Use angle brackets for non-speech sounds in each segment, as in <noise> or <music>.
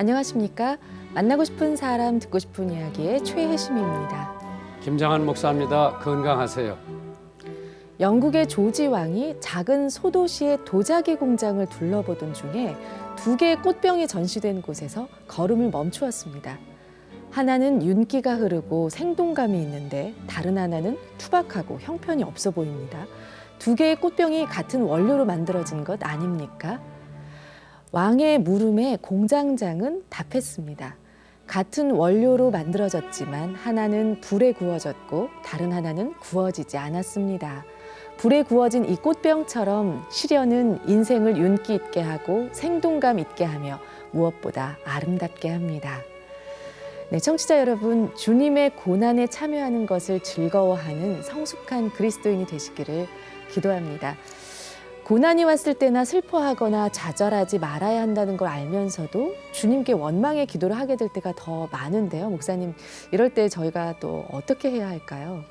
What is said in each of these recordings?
안녕하십니까? 만나고 싶은 사람 듣고 싶은 이야기의 최혜심입니다. 김장한 목사입니다. 건강하세요. 영국의 조지 왕이 작은 소도시의 도자기 공장을 둘러보던 중에 두 개의 꽃병이 전시된 곳에서 걸음을 멈추었습니다. 하나는 윤기가 흐르고 생동감이 있는데 다른 하나는 투박하고 형편이 없어 보입니다. 두 개의 꽃병이 같은 원료로 만들어진 것 아닙니까? 왕의 물음에 공장장은 답했습니다. 같은 원료로 만들어졌지만 하나는 불에 구워졌고 다른 하나는 구워지지 않았습니다. 불에 구워진 이 꽃병처럼 시련은 인생을 윤기 있게 하고 생동감 있게 하며 무엇보다 아름답게 합니다. 네, 청취자 여러분, 주님의 고난에 참여하는 것을 즐거워하는 성숙한 그리스도인이 되시기를 기도합니다. 고난이 왔을 때나 슬퍼하거나 좌절하지 말아야 한다는 걸 알면서도 주님께 원망의 기도를 하게 될 때가 더 많은데요. 목사님, 이럴 때 저희가 또 어떻게 해야 할까요?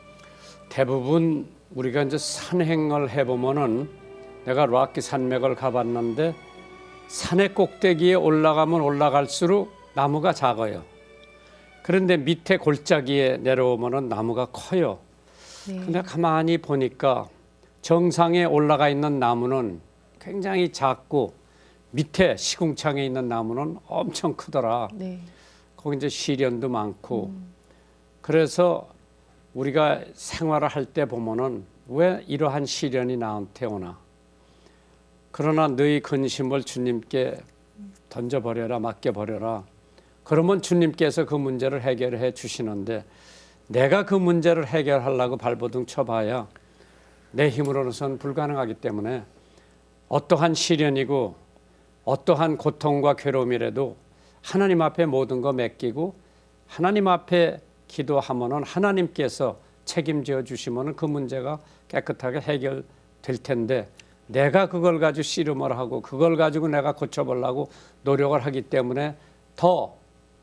대부분 우리가 이제 산행을 해보면은 내가 락키 산맥을 가봤는데 산의 꼭대기에 올라가면 올라갈수록 나무가 작아요. 그런데 밑에 골짜기에 내려오면은 나무가 커요. 네. 근데 가만히 보니까 정상에 올라가 있는 나무는 굉장히 작고 밑에 시궁창에 있는 나무는 엄청 크더라. 네. 거기 이제 시련도 많고 그래서 우리가 생활을 할 때 보면은 왜 이러한 시련이 나한테 오나 그러나 너희 근심을 주님께 던져 버려라 맡겨 버려라 그러면 주님께서 그 문제를 해결해 주시는데 내가 그 문제를 해결하려고 발버둥 쳐봐야 내 힘으로는 불가능하기 때문에 어떠한 시련이고 어떠한 고통과 괴로움이라도 하나님 앞에 모든 거 맡기고 하나님 앞에 기도하면은 하나님께서 책임져 주시면은 그 문제가 깨끗하게 해결될 텐데 내가 그걸 가지고 씨름을 하고 그걸 가지고 내가 고쳐보려고 노력을 하기 때문에 더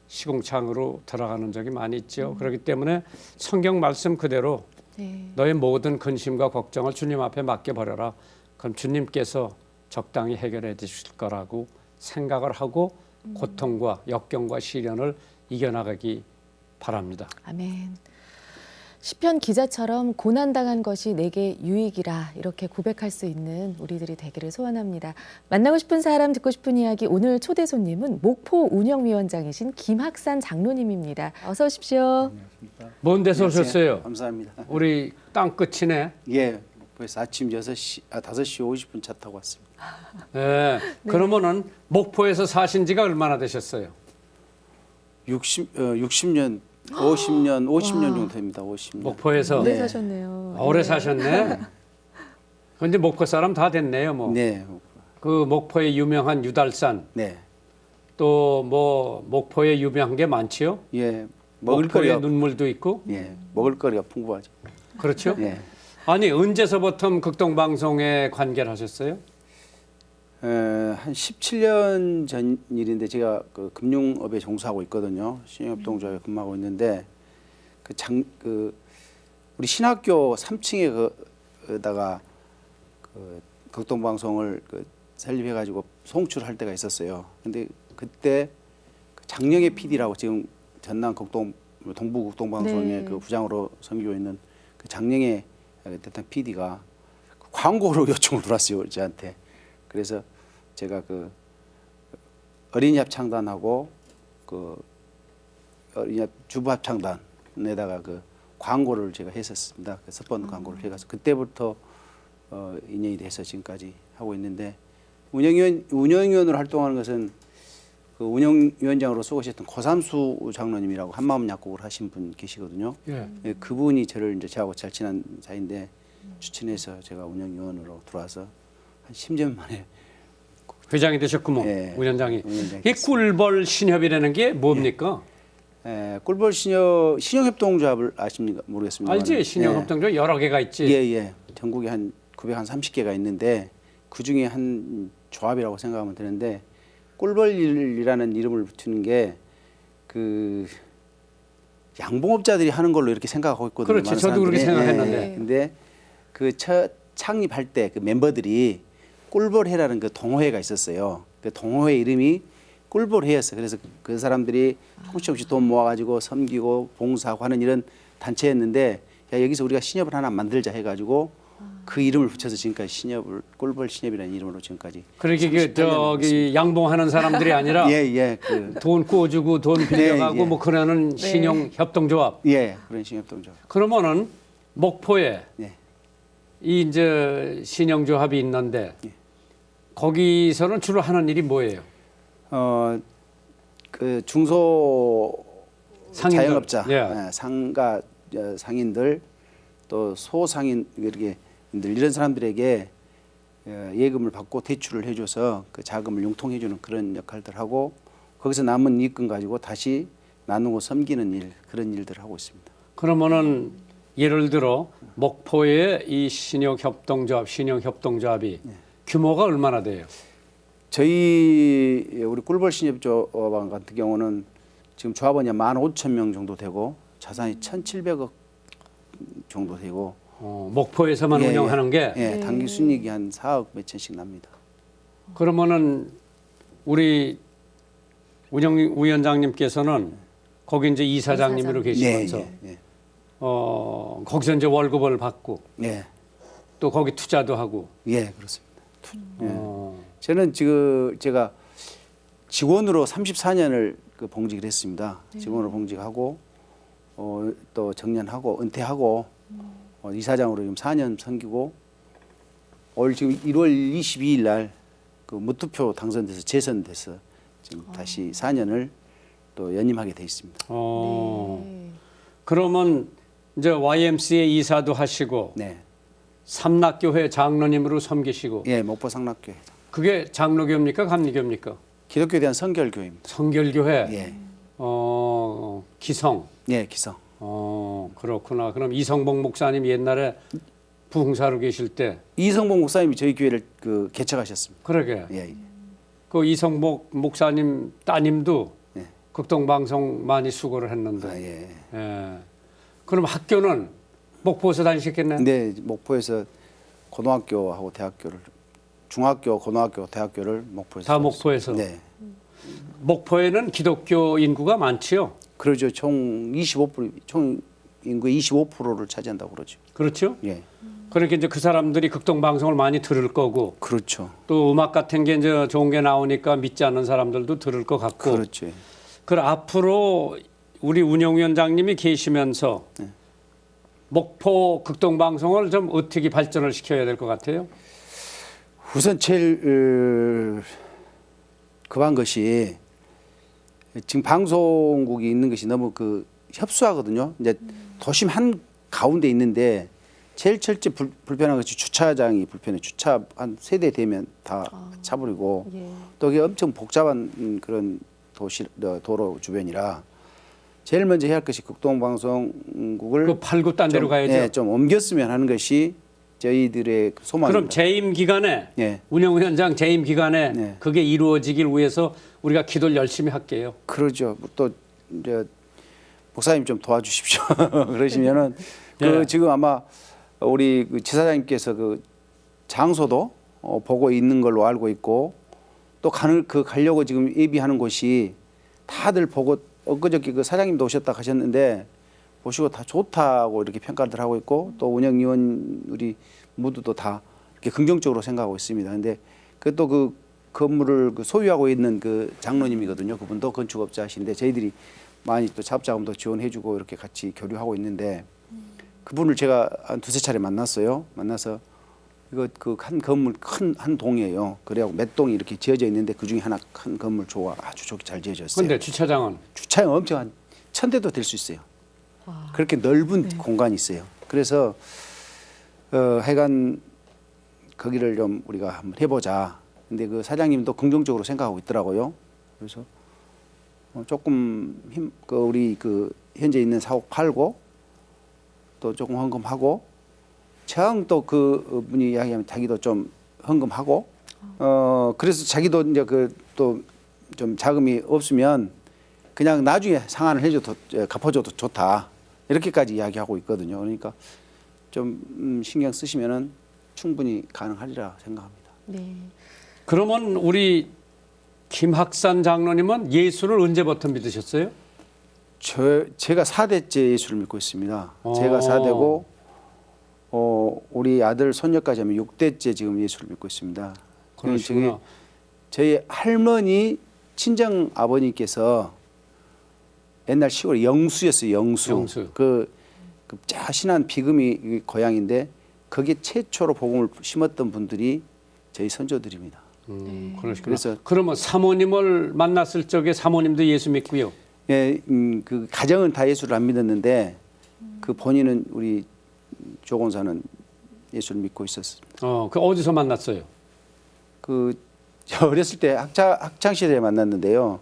시궁창으로 들어가는 적이 많이 있죠. 그렇기 때문에 성경 말씀 그대로 네. 너의 모든 근심과 걱정을 주님 앞에 맡겨 버려라. 그럼 주님께서 적당히 해결해 주실 거라고 생각을 하고 고통과 역경과 시련을 이겨나가기 바랍니다. 아멘. 시편 기자처럼 고난 당한 것이 내게 유익이라 이렇게 고백할 수 있는 우리들이 되기를 소원합니다. 만나고 싶은 사람 듣고 싶은 이야기 오늘 초대 손님은 목포 운영위원장이신 김학산 장로님입니다. 어서 오십시오. 먼 데서 안녕하세요. 오셨어요? 감사합니다. 우리 땅 끝이네. 예. 그래서 아침 6시 아 5시 50분 차 타고 왔습니다. 예. 그러면은 목포에서 사신 지가 얼마나 되셨어요? 60 어, 60년 50년 50년 정도 됩니다. 50년. 목포에서 오래 네. 사셨네요. 아, 오래 사셨네. <laughs> 근데 목포 사람 다 됐네요, 뭐. 네. 그 목포의 유명한 유달산 네. 또 뭐 목포에 유명한 게 많지요. 예. 목포에 먹을거리가 눈물도 있고 예. 먹을거리가 풍부하죠. 그렇죠. 예. 아니 언제서부터 극동 방송에 관계를 하셨어요? 에, 한 17년 전 일인데 제가 그 금융업에 종사하고 있거든요. 신용협동조합에 근무하고 있는데 그 장 그 우리 신학교 3층에 그다가 그 극동 방송을 그 설립해 가지고 송출할 때가 있었어요. 근데 그때 그 장영애 PD라고 지금 전남 극동 동부 극동 방송의 네. 그 부장으로 섬기고 있는 그 장영애 그때 PD가 광고로 <laughs> 요청을 들어왔어요 저한테. 그래서 제가 그 어린이 합창단하고 그 어린이 합 주부 합창단에다가 그 광고를 제가 했었습니다. 그 첫 번 광고를 해가서 그때부터 어 인연이 돼서 지금까지 하고 있는데 운영위원 운영위원으로 활동하는 것은 그 운영위원장으로 수고하셨던 고삼수 장로님이라고 한마음 약국을 하신 분 계시거든요. 예. 예, 그분이 저를 이제 저하고 잘 친한 사이인데 추천해서 제가 운영위원으로 들어와서 한 10년 만에 회장이 되셨구먼 예. 위원장이. 운영장이 이 꿀벌 신협이라는 게 뭡니까? 예, 꿀벌 신협 신용협동조합을 아십니까 모르겠습니다. 알지 신협협동조 여러 개가 있지. 예, 예. 전국에 한 930개가 있는데 그 중에 한 조합이라고 생각하면 되는데 꿀벌이라는 이름을 붙이는 게 그 양봉업자들이 하는 걸로 이렇게 생각하고 있거든요. 그렇지, 많은 저도 그렇게 사람들이. 생각했는데. 예, 예. 근데 그 첫 창립할 때 그 멤버들이 꿀벌회라는 그 동호회가 있었어요. 그 동호회 이름이 꿀벌 회였어. 그래서 그 사람들이 조금씩 조금씩 돈 모아가지고 섬기고 봉사하고 하는 이런 단체였는데 야 여기서 우리가 신협을 하나 만들자 해가지고 그 이름을 붙여서 지금까지 신협을 꿀벌 신협이라는 이름으로 지금까지 그렇게 그 저기 양봉하는 사람들이 아니라 예예 <laughs> 그돈 꿔주고 돈 빌려가고 예. 뭐 그러는 신용 협동조합. 예, 그런 신협동조. 그러면은 목포에 예. 이 이제 신용조합이 있는데 예. 거기서는 주로 하는 일이 뭐예요? 어 그 중소 상인들. 자영업자, 예. 예, 상가 어, 상인들 또 소상인 이렇게 이런 사람들에게 어, 예금을 받고 대출을 해줘서 그 자금을 융통해주는 그런 역할들 하고 거기서 남은 이익금 가지고 다시 나누고 섬기는 일 그런 일들 하고 있습니다. 그러면은 예를 들어 목포의 이 신용협동조합, 신용협동조합이 네. 규모가 얼마나 돼요? 저희 우리 꿀벌 신협조합 같은 경우는 지금 조합원이 15,000명 정도 되고 자산이 1,700억 정도 되고. 어, 목포에서만 예, 운영하는 게? 예, 단기 순이익이 한 4억 몇천씩 납니다. 그러면은 우리 운영 위원장님께서는 거기 이제 이사장님으로 계시면서 예, 예, 어 거기서 이제 월급을 받고 예, 또 거기 투자도 하고. 예, 그렇습니다. 예. 어, 저는 지금 제가 직원으로 34년을 그 봉직을 했습니다. 직원으로 봉직하고 어, 또 정년하고 은퇴하고 어, 이사장으로 지금 4년 섬기고 올 지금 1월 22일 날그 무투표 당선돼서 재선돼서 지금 다시 4년을 또 연임하게 돼 있습니다. 어 네. 그러면 이제 YMCA 이사도 하시고 네, 삼락교회 장로님으로 섬기시고 예, 목포 상락교회 그게 장로교입니까 감리교입니까? 기독교에 대한 성결교회입니다. 성결교회 예, 어 기성 예, 기성. 어 그렇구나. 그럼 이성복 목사님 옛날에 부흥사로 계실 때 이성봉 목사님이 저희 교회를 그 개척하셨습니다. 그러게 예, 예. 그 이성복 목사님 따님도 예. 극동 방송 많이 수고를 했는데. 아, 예. 예. 그럼 학교는 목포에서 다니셨겠네. 근데 목포에서 고등학교하고 대학교를 중학교, 고등학교, 대학교를 목포에서 다. 목포에서. 네. 목포에는 기독교 인구가 많지요. 그러죠. 총 25%총 인구의 25%를 차지한다고 그러죠. 그렇죠. 예. 그러니까 이제 그 사람들이 극동 방송을 많이 들을 거고 그렇죠. 또 음악 같은 게 이제 좋은 게 나오니까 믿지 않는 사람들도 들을 것 같고. 그렇죠. 그 앞으로 우리 운영위원장님이 계시면서 네. 목포 극동방송을 좀 어떻게 발전을 시켜야 될 것 같아요? 우선 제일 어, 급한 것이 지금 방송국이 있는 것이 너무 그 협소하거든요. 이제 도심 한 가운데 있는데 제일 철제 불, 불편한 것이 주차장이 불편해. 주차 한 세 대 되면 다 차버리고 예. 또 이게 엄청 복잡한 음, 그런 도시 어, 도로 주변이라 제일 먼저 해야 할 것이 극동방송국을 그 팔고 딴 데로 좀, 가야죠. 예, 좀 옮겼으면 하는 것이 저희들의 그 소망입니다. 그럼 재임 기간에 예. 운영위원장 재임 기간에 네. 그게 이루어지길 위해서 우리가 기도를 열심히 할게요. 그러죠. 또 이제 목사님 좀 도와주십시오. <laughs> 그러시면은 그 예. 지금 아마 우리 그 지사장님께서 그 장소도 어, 보고 있는 걸로 알고 있고 또 가는 그 가려고 지금 예비하는 곳이 다들 보고 엊그저께 그 사장님도 오셨다 가셨는데 보시고 다 좋다고 이렇게 평가를 하고 있고 또 운영위원 우리 모두도 다 이렇게 긍정적으로 생각하고 있습니다. 근데 그또그 건물을 그 소유하고 있는 그 장로님이거든요. 그분도 건축업자신데 저희들이 많이 또 작업자금도 지원해주고 이렇게 같이 교류하고 있는데 그분을 제가 한 두세 차례 만났어요. 만나서 이거 그 한 건물 큰 한 동이에요. 그래갖고 몇 동이 이렇게 지어져 있는데 그 중에 하나 큰 건물 좋아 아주 좋게 잘 지어졌어요. 근데 주차장은 주차장 엄청 한 천 대도 될 수 있어요. 와. 그렇게 넓은 공간이 있어요. 그래서 어, 하여간 거기를 좀 우리가 한번 해보자. 근데 그 사장님도 긍정적으로 생각하고 있더라고요. 그래서 어, 조금 힘, 그 우리 그 현재 있는 사옥 팔고 또 조금 헌금하고 처음 또그 분이 이야기하면 자기도 좀 헌금하고 어 그래서 자기도 이제 그 또 좀 자금이 없으면 그냥 나중에 상환을 해줘도 저, 갚아줘도 좋다 이렇게까지 이야기하고 있거든요. 그러니까 좀 음, 신경 쓰시면은 충분히 가능하리라 생각합니다. 네. 그러면 우리 김학산 장로님은 예수를 언제부터 믿으셨어요? 저 제가 4대째 예수를 믿고 있습니다. 어. 제가 4대고 어 우리 아들 손녀까지 하면 6대째 지금 예수를 믿고 있습니다. 그러시구나. 저기 저희 할머니 친정 아버님께서 옛날 시골 영수였어요. 영수. 영수. 그, 그 자신한 비금이 이 고향인데 거기에 최초로 복음을 심었던 분들이 저희 선조들입니다. 음, 그러시구나. 그래서- 그러면 사모님을 만났을 적에 사모님도 예수 믿고요. 예, 음, 그 가정은 다 예수를 안 믿었는데 그 본인은 우리 조건사는 예수를 믿고 있었습니다. 어, 그 어디서 만났어요? 그 <laughs> 저 어렸을 때 학창 학창 시절에 만났는데요.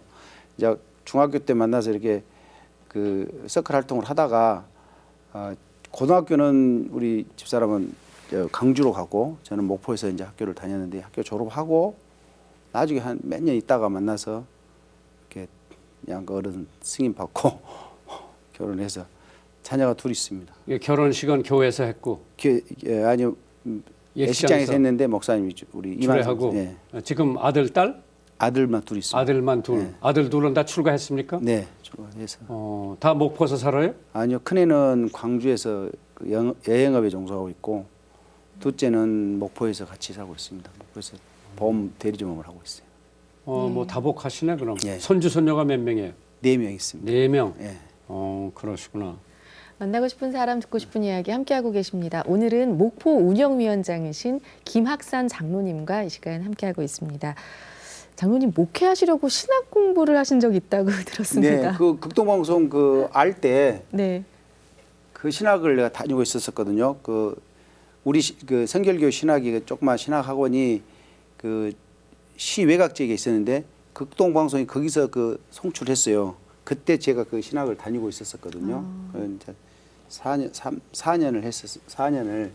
이제 중학교 때 만나서 이렇게 그 서클 활동을 하다가 아, 고등학교는 우리 집사람은 저 강주로 가고 저는 목포에서 이제 학교를 다녔는데 학교 졸업하고 나중에 한 몇 년 있다가 만나서 이렇게 양가 어른 승인 받고 <laughs> 결혼해서 자녀가 둘 있습니다. 예, 결혼식은 교회에서 했고 그, 예, 아니요 음, 예식장에서 예식장에서 했는데 목사님이 주- 우리 주례하고 이만 예, 어, 지금 아들 딸 아들만 둘 있습니다. 아들만 둘 네. 아들 둘은 다 출가했습니까? 네, 출가해서 어, 다 목포서 살아요? 아니요 큰애는 광주에서 그 영, 여행업에 종사하고 있고 둘째는 목포에서 같이 살고 있습니다. 목포에서 보험 대리점업을 하고 있어요. 어, 뭐 다복하시네 그럼. 예. 손주 손녀가 몇 명이에요? 네 명 있습니다. 네 명. 예. 어, 그러시구나. 만나고 싶은 사람 듣고 싶은 이야기 함께하고 계십니다. 오늘은 목포 운영위원장이신 김학산 장로님과 이 시간 함께하고 있습니다. 장로님 목회하시려고 신학 공부를 하신 적 있다고 <laughs> 들었습니다. 네, 그 극동방송 그 알 때그 네. 신학을 내가 다니고 있었었거든요. 그 우리 시- 그 성결교 신학이 그 조그만 신학 학원이 그 시 외곽 지역에 있었는데 극동방송이 거기서 그 송출했어요. 그때 제가 그 신학을 다니고 있었었거든요. 그 이제 4년 3, 4년을 했었 4년을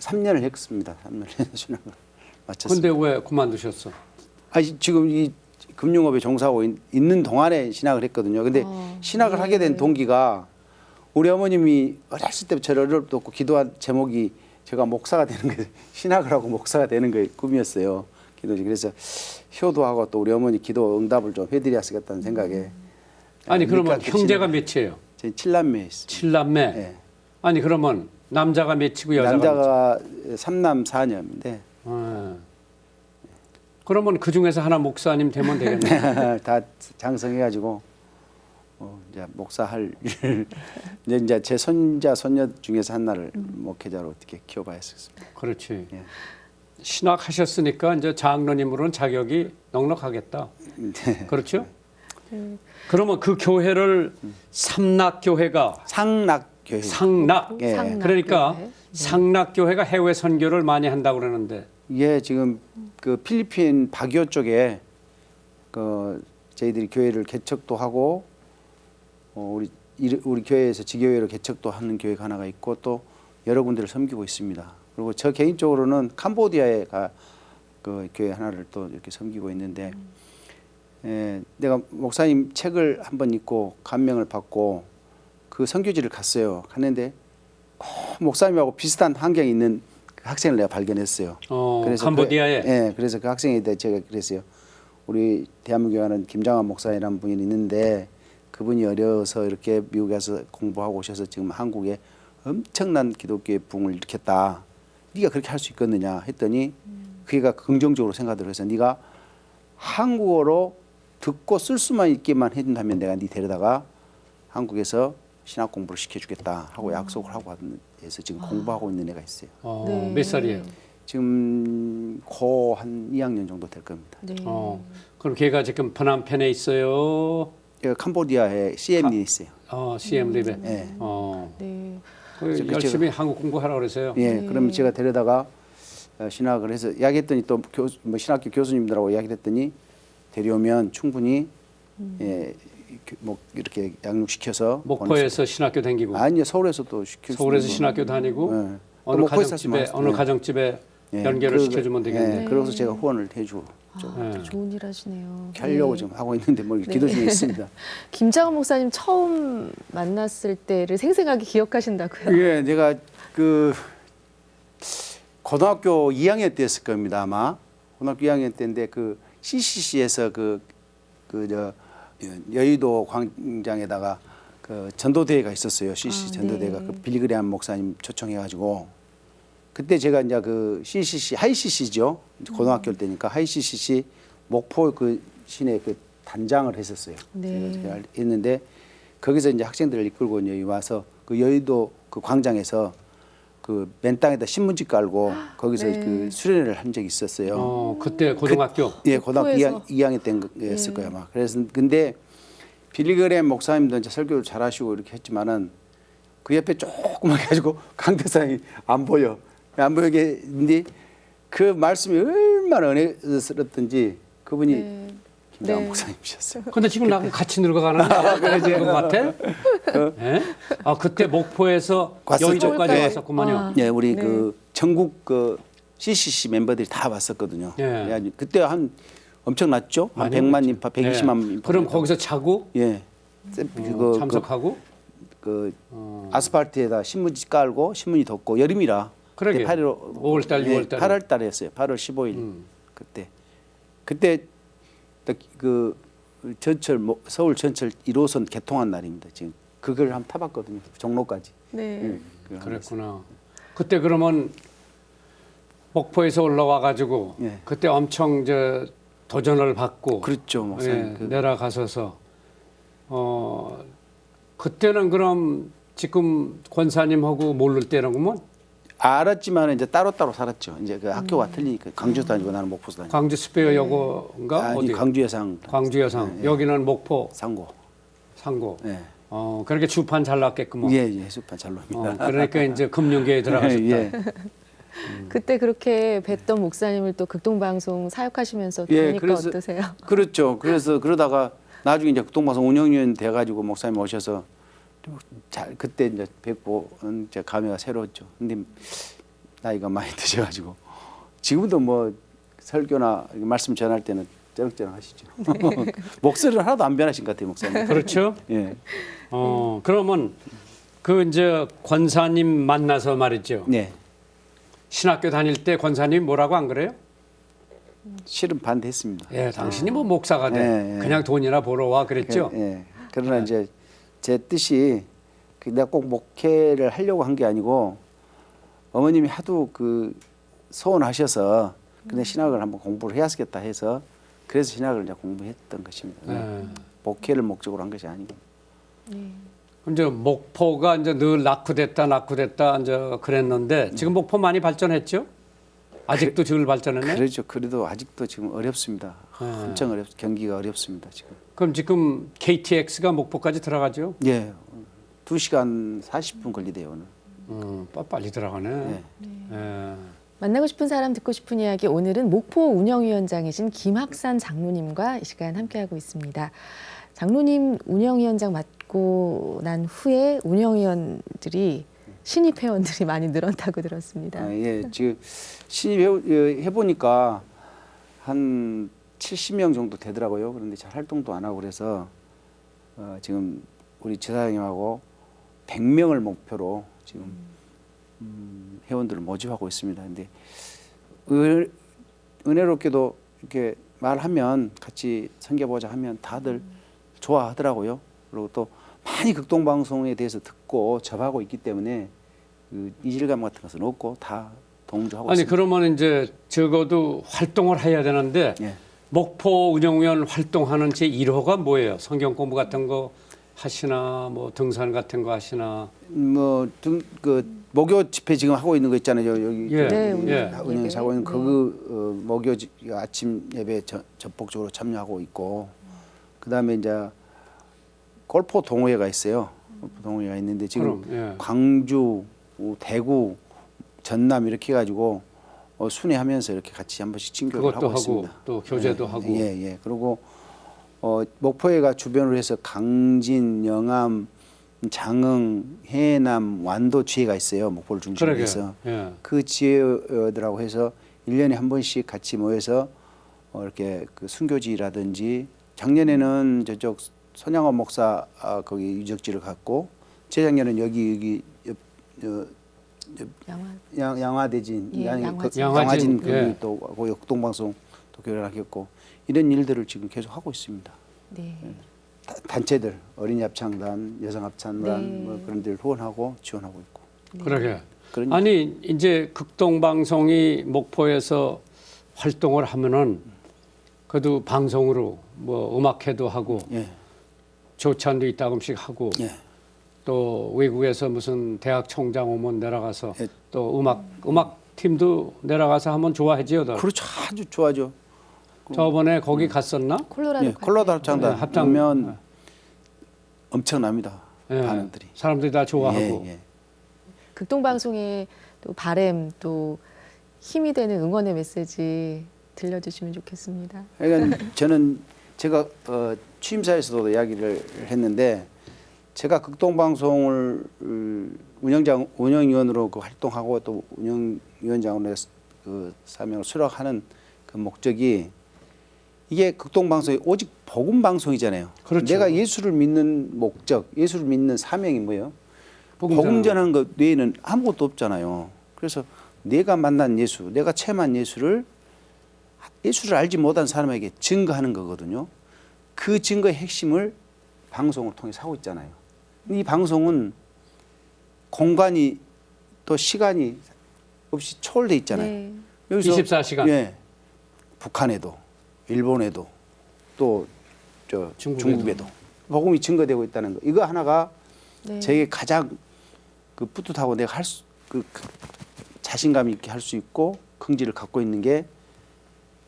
3년을 했습니다. 3년을 해서 신학을 마쳤습니다. 근데 왜 그만두셨어? 아 지금 이 금융업에 종사하고 있, 는 동안에 신학을 했거든요. 근데 어, 신학을 하게 된 동기가 우리 어머님이 어렸을 때부터 저를 어릴 때 없고 기도한 제목이 제가 목사가 되는 게 <laughs> 신학을 하고 목사가 되는 게 꿈이었어요. 기도지. 그래서 효도하고 또 우리 어머니 기도 응답을 좀 해드려야 쓰겠다는 생각에 아니 그러면 그러니까 형제가 몇이에요? 저희 칠남매 있습니다. 칠남매. 예. 아니 그러면 남자가 몇이고 여자가? 남자가 삼남 사녀인데 예. 그러면 그 중에서 하나 목사님 되면 되겠네. <laughs> 다 장성해가지고 어, 이제 목사할 일 <laughs> 이제 이제 제 손자 손녀 중에서 하나를 목회자로 어떻게 키워봐야겠습니다. 그렇지. 예. 신학 하셨으니까 이제 장로님으로는 자격이 넉넉하겠다. 네. 그렇죠? 그러면 그 교회를 삼락교회가 상락교회. 상락. 예. 상락 그러니까 교회. 상락교회가 해외 선교를 많이 한다고 그러는데 예, 지금 그 필리핀 바기오 쪽에 그 저희들이 교회를 개척도 하고 어, 우리 일- 우리 교회에서 지교회로 개척도 하는 교회가 하나가 있고 또 여러 군데를 섬기고 있습니다. 그리고 저 개인적으로는 캄보디아에 가 그 교회 하나를 또 이렇게 섬기고 있는데 예, 내가 목사님 책을 한번 읽고 감명을 받고 그 선교지를 갔어요. 갔는데 꼭 목사님하고 비슷한 환경에 있는 그 학생을 내가 발견했어요. 어, 그래서 캄보디아에 그, 예, 그래서 그 학생에 대해 제가 그랬어요. 우리 대한민국에는 김장환 목사이라는 분이 있는데 그분이 어려서 이렇게 미국에 서 공부하고 오셔서 지금 한국에 엄청난 기독교의 붕을 일으켰다. 네가 그렇게 할 수 있겠느냐 했더니 그가 긍정적으로 생각을 해서 네가 한국어로 듣고 쓸 수만 있게만 해준다면 내가 네 데려다가 한국에서 신학 공부를 시켜주겠다 하고 약속을 하고 해서 지금 공부하고 있는 애가 있어요. 어, 네. 몇 살이에요? 지금 고한 2학년 정도 될 겁니다. 네. 어, 그럼 걔가 지금 프남펜에 있어요. 여기 캄보디아에 CM이 있어요. 어, CM 립에. 예. 어, 네. 그그 열심히 한국 공부하라 그래서요. 예, 네. 그러면 제가 데려다가 어, 신학을 해서 이야기했더니 또 교수, 뭐 신학교 교수님들하고 이야기를 했더니 데려오면 충분히 예, 그- 뭐 이렇게 양육시켜서 목포에서 신학교 다니고 아니요 서울에서 또 시킬 수 서울에서 있는 신학교 다니고 예. 어느 또 목포에서 가정집에 하시면 어느 예. 가정집에 예, 연결을 그러- 시켜주면 되겠네. 예, 그래서 제가 후원을 해주고 아, 예. 좋은 일 하시네요. 하려고 네. 지금 하고 있는데 뭐 기도 중에 있습니다. <laughs> 김장원 목사님 처음 만났을 때를 생생하게 기억하신다고요? 예, 내가 그 고등학교 2학년 때였을 겁니다 아마 고등학교 2학년 때인데 그 CCC에서 그 그저 여의도 광장에다가 그 전도대회가 있었어요. CCC 아, 전도대회가 네. 그 빌리그레암 목사님 초청해가지고 그때 제가 이제 그 CCC 하이 CC죠. 고등학교 때니까 하이 CCC 목포 그 시내 그 단장을 했었어요. 네. 했는데 거기서 이제 학생들을 이끌고 이제 와서 그 여의도 그 광장에서 그 맨 땅에다 신문지 깔고 거기서 네. 그 수련회를 한 적이 있었어요. 어, 그때 고등학교. 예, 고등학교 목포에서. 2학, 2학년 때였을 네. 거예요, 아마. 그래서 근데 빌리그램 목사님도 이제 설교를 잘하시고 이렇게 했지만은 그 옆에 조그맣게 가지고 <laughs> 강대상이 안 보여, 안 보이게 했는데 그 말씀이 얼마나 은혜스럽던지 그분이 네. 김장한 네. 목사님이셨어요. 근데 지금 나하고 같이 늙어가는 <laughs> 그런 것 같아? 예? 아 그때 목포에서 갔었죠. 여의도까지 네. 왔었구만요. 아. 예, 우리 네. 그 전국 그 CCC 멤버들이 다 왔었거든요. 예. 그래가지고 그때 한 엄청 났죠? 한 많이 100만 왔죠. 인파, 120만 예. 인파. 그럼 거기서 자고 예. 어, 그거 참석하고 그 어. 아스팔트에다 신문지 깔고 신문이 덮고 여름이라 그러게. 8월 5월 달, 6월 달에. 8월 달이었어요. 8월 15일 음. 그때 그때 딱그 전철 뭐 서울 전철 1호선 개통한 날입니다. 지금 그걸 한번 타봤거든요. 종로까지. 네. 예, 그랬구나. 그때 그러면 목포에서 올라와 가지고 예. 그때 엄청 저 도전을 받고 그렇죠, 목사님. 예, 그- 내려가서서 어 그때는 그럼 지금 권사님하고 모를 때는 그러면 알았지만 이제 따로 따로 살았죠. 이제 그 학교가 음. 틀리니까 광주 다니고 나는 목포 다니고. 광주 스페어 여고인가 아니 어디 광주 여상 광주 여상 예, 예. 여기는 목포 상고. 상고 예. 어 그렇게 주판 잘 났겠구먼 예, 예, 수판 잘 놉니다. 어, 그러니까 이제 금융계에 <laughs> 들어가셨다 예. 그때 그렇게 뵀던 목사님을 또 극동방송 사역하시면서 예, 들으니까 그래서- 어떠세요? <laughs> 그렇죠. 그래서 그러다가 나중에 이제 극동방송 운영위원 돼 가지고 목사님 오셔서 잘 그때 이제 뵙고 이제 감회가 새로웠죠. 근데 나이가 많이 <laughs> 드셔 가지고 지금도 뭐 설교나 말씀 전할 때는 쩌렁쩌렁 하시죠. <laughs> 목소리는 하나도 안 변하신 것 같아요, 목사님. 그렇죠 예. 어 그러면 그 이제 권사님 만나서 말이죠 네. 신학교 다닐 때 권사님 뭐라고 안 그래요? 실은 반대했습니다. 예, 당신이 뭐 목사가 돼. 예, 예. 그냥 돈이나 벌어 와 그랬죠. 그, 예. 그러나 이제 제 뜻이 그 내가 꼭 목회를 하려고 한 게 아니고 어머님이 하도 그 소원하셔서 근데 신학을 한번 공부를 해야겠다 해서 그래서 신학을 이제 공부했던 것입니다. 예. 목회를 목적으로 한 것이 아니고. 이제 목포가 이제 늘 낙후됐다 낙후됐다 이제 그랬는데 지금 목포 많이 발전했죠? 아직도 늘 발전했네. 그렇죠. 그래도 아직도 지금 어렵습니다. 예. 엄청 어렵 경기가 어렵습니다 지금. 그럼 지금 KTX가 목포까지 들어가죠? 예. 두 시간 40분 걸리대요 오늘. 음, 빠- 빨리 들어가네. 예. 예. 만나고 싶은 사람 듣고 싶은 이야기 오늘은 목포 운영위원장이신 김학산 장로님과 이 시간 함께하고 있습니다. 장로님 운영위원장 맡고 난 후에 운영위원들이 신입 회원들이 많이 늘었다고 들었습니다. 아, 예, 지금 신입 해, 해보니까 한 70명 정도 되더라고요. 그런데 잘 활동도 안 하고 그래서 어, 지금 우리 지사장님하고 100명을 목표로 지금 음, 회원들을 모집하고 있습니다. 근데 은, 은혜롭게도 이렇게 말하면 같이 섬겨보자 하면 다들 좋아하더라고요. 그리고 또 많이 극동 방송에 대해서 듣고 접하고 있기 때문에 그 이질감 같은 것은 없고 다 동조하고 아니 있습니다. 그러면 이제 적어도 활동을 해야 되는데 예. 목포 운영위원 활동하는 제 1호가 뭐예요? 성경 공부 같은 거 하시나 뭐 등산 같은 거 하시나 뭐그 목요 집회 지금 하고 있는 거 있잖아요. 여기 예. 네, 예. 운영. 은행에서 하고 있는 네. 그 어, 목요 집- 아침 예배 저, 적극적으로 참여하고 있고 그다음에 이제 골프 동호회가 있어요. 골프 동호회가 있는데 지금 그럼 예. 광주, 대구, 전남 이렇게 해가지고 어, 순회하면서 이렇게 같이 한 번씩 친교를 그것도 하고 하고 있습니다. 또 교제도 예, 하고 예, 예. 그리고 어, 목포회가 주변으로 해서 강진, 영암, 장흥, 해남, 완도 지회가 있어요. 목포를 중심으로 해서 예. 그 지혜들하고 해서 일년에한 번씩 같이 모여서 어, 이렇게 그 순교지라든지 작년에는 저쪽 손양원 목사 아, 거기 유적지를 갔고 재작년에는 여기 여기 옆, 어, 영화 양, 양화대진 예, 양화진. 그, 양화진, 양화진 예. 또 거기 극동방송 또 교회를 하겠고 이런 일들을 지금 계속 하고 있습니다. 네. 다- 단체들 어린이 합창단, 여성 합창단 네. 뭐 그런 데를 후원하고 지원하고 있고 그러게. 그런 아니 이제 극동 방송이 목포에서 활동을 하면은 그래도 방송으로 뭐 음악회도 하고 예, 조찬도 이따금씩 하고 예, 또 외국에서 무슨 대학 총장 오면 내려가서 예. 또 음악 음악 팀도 내려가서 한번 좋아하지요. 너. 그렇죠 아주 좋아죠. 저번에 거기 갔었나? 콜로라도 예, 콜로라도 합창단 네, 합창- 하면 엄청납니다 예. 반응들이. 사람들이 다 좋아하고. 예, 예. 극동 방송의 또 바램 또 힘이 되는 응원의 메시지 들려주시면 좋겠습니다. 그러니까 저는 제가 어, 취임사에서도 이야기를 했는데 제가 극동방송을 음, 운영장 운영위원으로 그 활동하고 또 운영위원장으로 그 사명을 수락하는 그 목적이 이게 극동방송이 오직 복음 방송이잖아요. 그렇죠. 내가 예수를 믿는 목적, 예수를 믿는 사명이 뭐예요? 복음 복음 전하는 전하는 것 외에는 아무것도 없잖아요. 그래서 내가 만난 예수, 내가 체험한 예수를 예수를 알지 못한 사람에게 증거하는 거거든요. 그 증거의 핵심을 방송을 통해서 하고 있잖아요. 이 방송은 공간이 또 시간이 없이 초월돼 있잖아요. 네. 여기서 24시간. 예, 북한에도 일본에도 또 저 중국에도. 중국에도 복음이 증거되고 있다는 거. 이거 하나가 네. 제게 가장 그 뿌듯하고 내가 할 수 그 자신감 있게 할 수 있고 긍지를 갖고 있는 게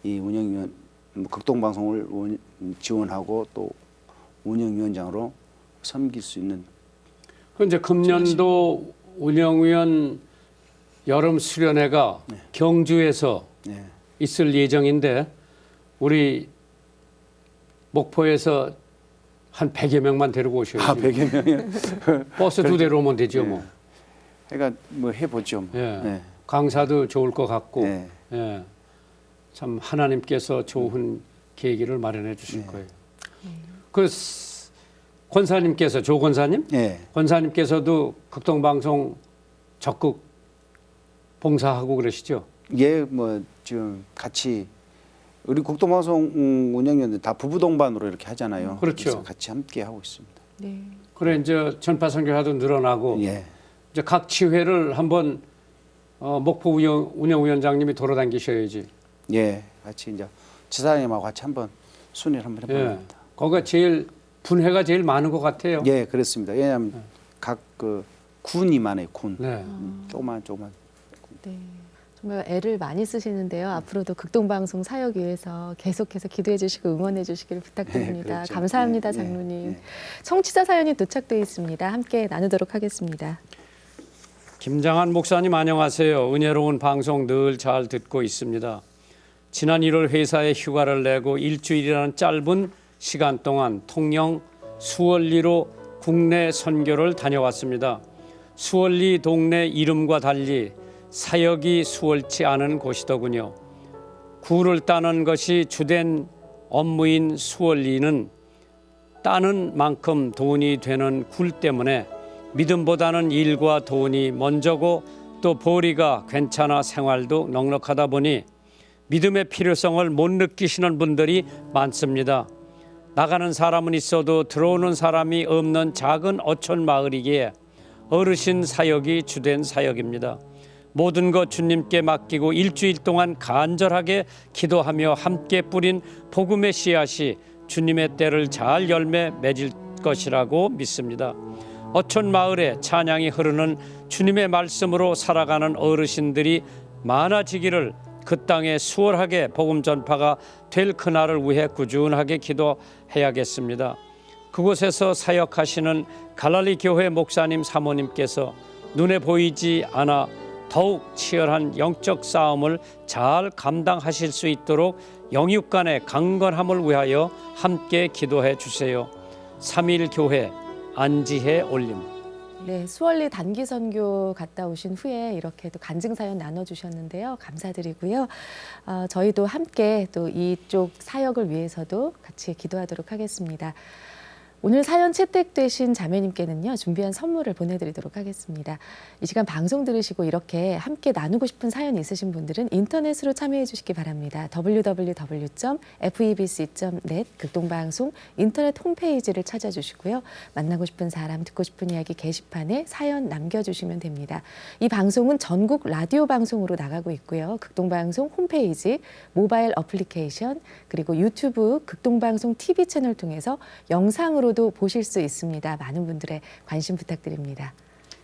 이 운영위원 뭐 극동방송을 원- 지원하고 또 운영위원장으로 섬길 수 있는 그 이제 금년도 운영위원 여름 수련회가 네. 경주에서 예. 있을 예정인데 우리 목포에서 한 100여 명만 데리고 오셔야지. 아, 100여 명이요. <laughs> 버스 두 대로 오면 되죠, 예. 뭐. 그러니까 뭐 해보죠. 뭐. 예. 네. 강사도 좋을 것 같고. 예. 예. 참 하나님께서 좋은 계기를 마련해 주실 네. 거예요. 그 스- 권사님께서 조 권사님, 예. 권사님께서도 극동 방송 적극 봉사하고 그러시죠? 예, 뭐 지금 같이 우리 국도방송 음, 운영위원들 다 부부 동반으로 이렇게 하잖아요. 그렇죠. 그래서 같이 함께 하고 있습니다. 네. 그래 이제 전파 선교사도 늘어나고 예. 이제 각 치회를 한번 어, 목포 운영, 운영위원장님이 돌아다니셔야지. 예, 같이 이제 지사님하고 같이 한번 순회를 한번 예. 해봅니다. 거기가 제일 분회가 제일 많은 것 같아요. 예, 그렇습니다. 왜냐하면 각그 군이 많아요. 군. 네. 음, 조그만 조그만. 네. 정말 애를 많이 쓰시는데요. 앞으로도 극동방송 사역 위해서 계속해서 기도해 주시고 응원해 주시길 부탁드립니다. 예, 그렇죠. 감사합니다, 예, 예, 장로님. 예. 청취자 사연이 도착돼 있습니다. 함께 나누도록 하겠습니다. 김장한 목사님 안녕하세요. 은혜로운 방송 늘 잘 듣고 있습니다. 지난 1월 회사에 휴가를 내고 일주일이라는 짧은 시간 동안 통영 수월리로 국내 선교를 다녀왔습니다. 수월리 동네 이름과 달리 사역이 수월치 않은 곳이더군요. 굴을 따는 것이 주된 업무인 수월리는 따는 만큼 돈이 되는 굴 때문에 믿음보다는 일과 돈이 먼저고 또 보리가 괜찮아 생활도 넉넉하다 보니 믿음의 필요성을 못 느끼시는 분들이 많습니다. 나가는 사람은 있어도 들어오는 사람이 없는 작은 어촌 마을이기에 어르신 사역이 주된 사역입니다. 모든 것 주님께 맡기고 일주일 동안 간절하게 기도하며 함께 뿌린 복음의 씨앗이 주님의 때를 잘 열매 맺을 것이라고 믿습니다. 어촌 마을에 찬양이 흐르는 주님의 말씀으로 살아가는 어르신들이 많아지기를 그 땅에 수월하게 복음 전파가 될 그날을 위해 꾸준하게 기도해야겠습니다. 그곳에서 사역하시는 갈랄리 교회 목사님 사모님께서 눈에 보이지 않아 더욱 치열한 영적 싸움을 잘 감당하실 수 있도록 영육 간의 강건함을 위하여 함께 기도해 주세요. 삼일 교회 안지혜 올림. 네, 수월리 단기 선교 갔다 오신 후에 이렇게 또 간증 사연 나눠주셨는데요. 감사드리고요. 어, 저희도 함께 또 이쪽 사역을 위해서도 같이 기도하도록 하겠습니다. 오늘 사연 채택되신 자매님께는요 준비한 선물을 보내드리도록 하겠습니다. 이 시간 방송 들으시고 이렇게 함께 나누고 싶은 사연 있으신 분들은 인터넷으로 참여해 주시기 바랍니다. www.febc.net 극동방송 인터넷 홈페이지를 찾아주시고요. 만나고 싶은 사람, 듣고 싶은 이야기 게시판에 사연 남겨주시면 됩니다. 이 방송은 전국 라디오 방송으로 나가고 있고요. 극동방송 홈페이지, 모바일 어플리케이션, 그리고 유튜브 극동방송 TV 채널 통해서 영상으로 도 보실 수 있습니다. 많은 분들의 관심 부탁드립니다.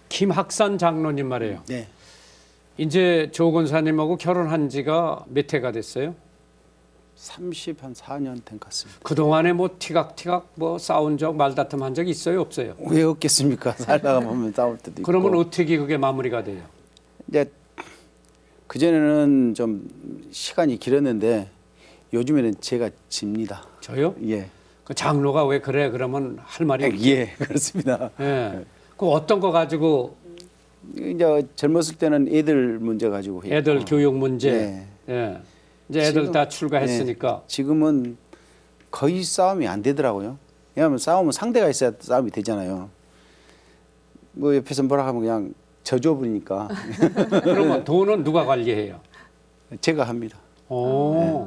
김학산 장로님 말이에요. 네. 이제 조 권사님하고 결혼한 지가 몇 해가 됐어요? 30 한 4년 된 것 같습니다. 그 동안에 뭐 티각티각 뭐 싸운 적 말다툼 한 적 있어요, 없어요? 왜 없겠습니까? <laughs> 살다가 보면 싸울 때도 있고. 그러면 어떻게 그게 마무리가 돼요? 이제 그 전에는 좀 시간이 길었는데 요즘에는 제가 집니다. 저요? 예. 그 장로가 왜 그래? 그러면 할 말이 없죠. 예, <laughs> 그렇습니다. 예. 그 어떤 거 가지고 이제 젊었을 때는 애들 문제 가지고 했고, 애들 교육 문제, 네. 예. 이제 애들 지금- 다 출가했으니까 지금은 거의 싸움이 안 되더라고요. 왜냐하면 싸우면 상대가 있어야 싸움이 되잖아요. 뭐 옆에서 뭐라 하면 그냥 져줘 버리니까 <laughs> 그러면 돈은 누가 관리해요? 제가 합니다. 오.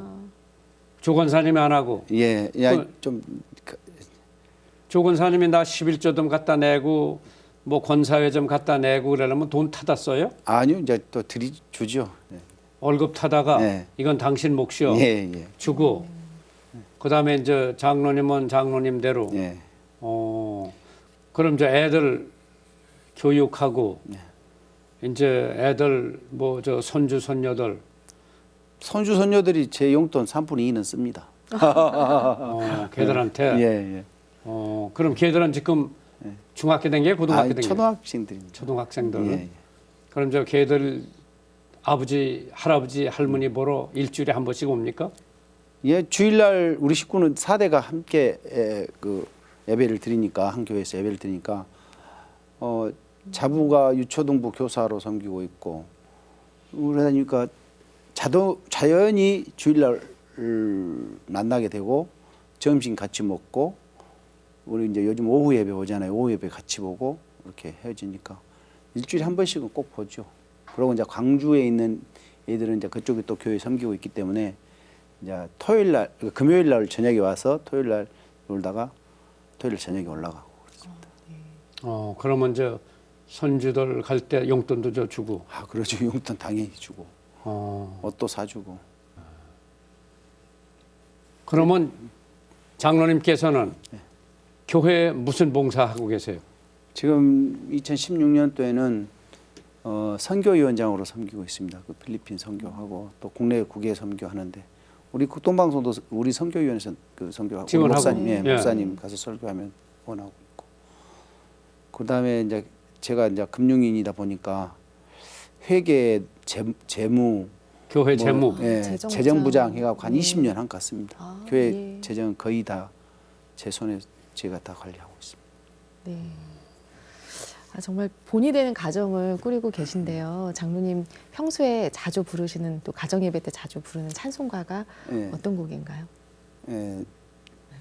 조 권사님이 안 하고 예, 야, 그- 좀조 권사님이 나 11조 좀 갖다 내고 뭐 권사회 좀 갖다 내고 그러려면 돈 타다 써요? 아니요, 이제 또 드리 주죠. 네. 월급 타다가 네. 이건 당신 몫이요. 예, 예, 주고 그다음에 이제 장로님은 장로님대로 예. 어 그럼 이제 애들 교육하고 네. 이제 애들 뭐 저 손주 손녀들 손주 손녀들이 제 용돈 3분의 2는 씁니다. 어, 걔들한테 예, 예. 어 그럼 걔들은 지금 중학교 된게 고등학교 아, 된게 초등학생들입니다. 초등학생들 예, 예. 그럼 저 걔들 아버지 할아버지 할머니 보러 일주일에 한 번씩 옵니까? 예, 주일날 우리 식구는 4대가 함께 에, 그 예배를 드리니까 한 교회에서 예배를 드리니까 어 자부가 유초등부 교사로 섬기고 있고 그러다니까 자도 자연히 주일날 음, 만나게 되고 점심 같이 먹고 우리 이제 요즘 오후 예배 오잖아요. 오후 예배 같이 보고 이렇게 헤어지니까 일주일에 한 번씩은 꼭 보죠. 그리고 이제 광주에 있는 애들은 이제 그쪽에 또 교회 섬기고 있기 때문에 이제 토요일 날 그러니까 금요일 날 저녁에 와서 토요일 날 놀다가 토요일 저녁에 올라가고 그렇습니다. 어 그러면 이제 손주들 갈 때 용돈도 저 주고 아 그러죠 용돈 당연히 주고 어 옷도 사주고 그러면 장로님께서는 네. 교회 무슨 봉사하고 계세요? 지금 2016년도에는 어, 선교위원장으로 섬기고 있습니다. 그 필리핀 선교하고 또 국내 국외 선교하는데 우리 국동방송도 우리 선교위원회에서 그 선교하고 지원하고. 목사님, 예, 예. 목사님 가서 설교하면 원하고 있고 그다음에 이제 제가 이제 금융인이다 보니까 회계 재, 재무 교회 뭐, 재무 예, 재정부장. 재정부장 해갖고 한 네. 20년 한 것 같습니다. 아, 교회 예. 재정 거의 다 제 손에 제가 다 관리하고 있습니다. 네. 아, 정말 본이 되는 가정을 꾸리고 계신데요. 장로님 평소에 자주 부르시는 또 가정 예배 때 자주 부르는 찬송가가 예. 어떤 곡인가요? 예.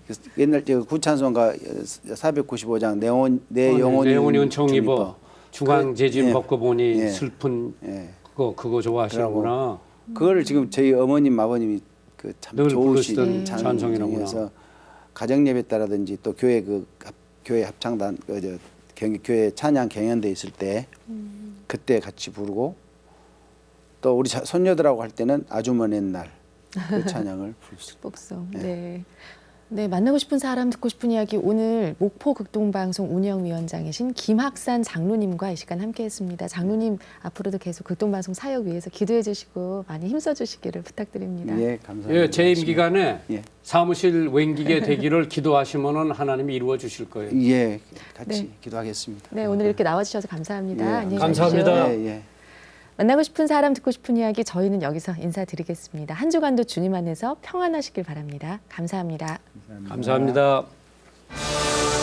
그래서 옛날 저 구찬송가 495장 내, 온, 내 어, 영혼이, 내 영혼이 은총 좀 입어 중앙 재진 예. 벗고 보니 예. 슬픈 예. 그거 그거 좋아하시는구나. 그걸 지금 저희 어머님 아버님이 그 참 늘 좋으신 부르시던 찬송이라서 찬송이라구나. 가정 예배 때라든지 또 교회 그 합- 교회 합창단 그저 교회 찬양 경연대 있을 때 그때 같이 부르고 또 우리 자- 손녀들하고 할 때는 아주 먼 옛날 그 <laughs> 찬양을 부르습니다. 복송. 네. 네. 네, 만나고 싶은 사람 듣고 싶은 이야기 오늘 목포 극동방송 운영위원장이신 김학산 장로님과 이 시간 함께했습니다. 장로님 앞으로도 계속 극동방송 사역 위해서 기도해 주시고 많이 힘써 주시기를 부탁드립니다. 예, 감사합니다. 예, 재임 기간에 예. 사무실 wen기게 되기를 기도하시면은 하나님이 이루어 주실 거예요. 예, 같이 네. 기도하겠습니다. 네, 오늘 이렇게 나와 주셔서 감사합니다. 예, 안녕히 감사합니다. 가십시오. 예, 예. 만나고 싶은 사람 듣고 싶은 이야기 저희는 여기서 인사드리겠습니다. 한 주간도 주님 안에서 평안하시길 바랍니다 감사합니다. 감사합니다. 감사합니다.